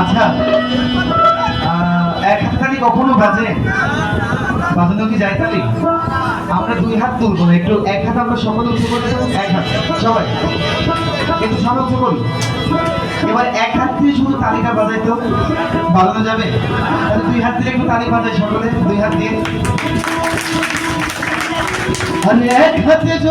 আচ্ছা এক হাতে তালি কখনো বাজে? বাজানো কি যায় তালি? আমরা দুই হাত তুলবো একটু এক হাত আমরা সকলে পড়তে এক হাত, সবাই। একটু সবাই উঠে পড়ি এবার এক হাত দিয়ে শুধু তালিটা বাজাই তো বাজানো যাবে? তাহলে দুই হাত দিয়ে একটু তালি বাজাই সকলে, দুই হাত দিয়ে। আরে এক হাতে যদি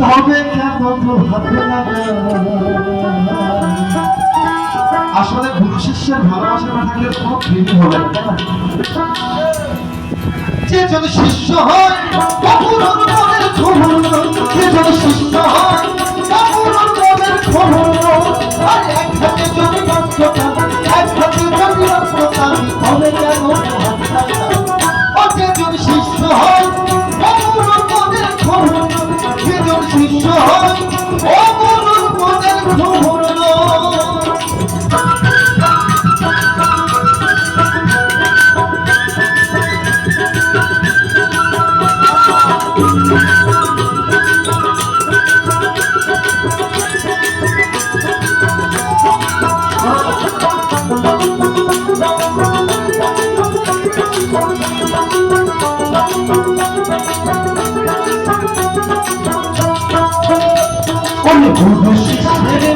তবে আসলে গুরু শিষ্যের ভালোবাসা না থাকলে কোনো প্রেমই হবে যে যদি শিষ্য হয় খবর যে যদি শিষ্য হয় ওরে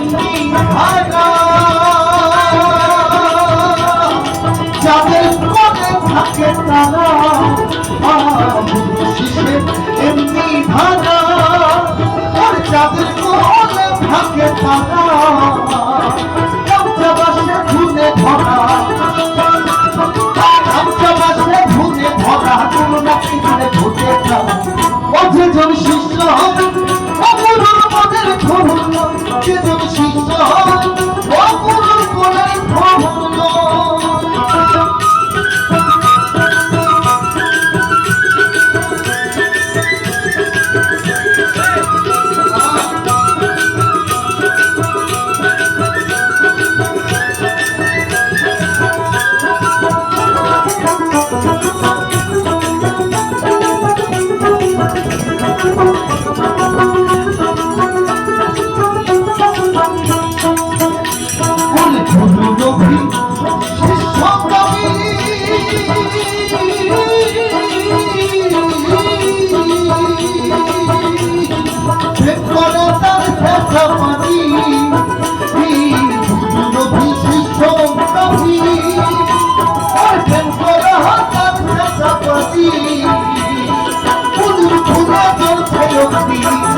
Thank you.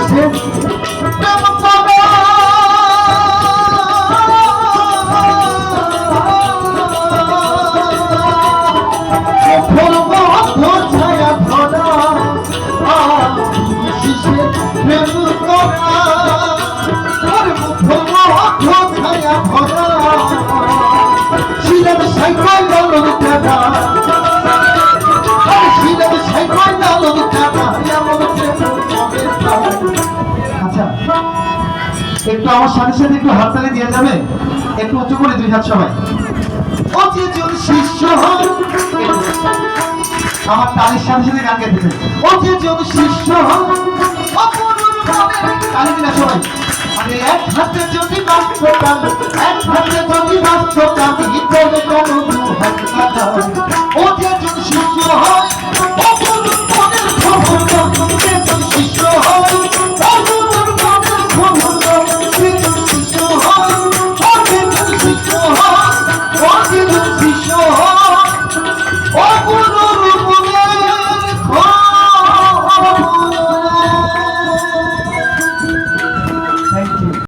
গুরু শিষ্যের একটু আমার সাথে সাথে একটু হাততালি দিয়ে যাবে? একটু উঁচু করে দুই হাত সবাই। ও যে আমার তালির সাথে সাথে গান গাইতেছে ও যে শিষ্য তালি দিনা সবাই। আরে এক হাতে যদি বাস্তব এক হাতে যদি বাস্তব দু হাত কাঁদা be sure.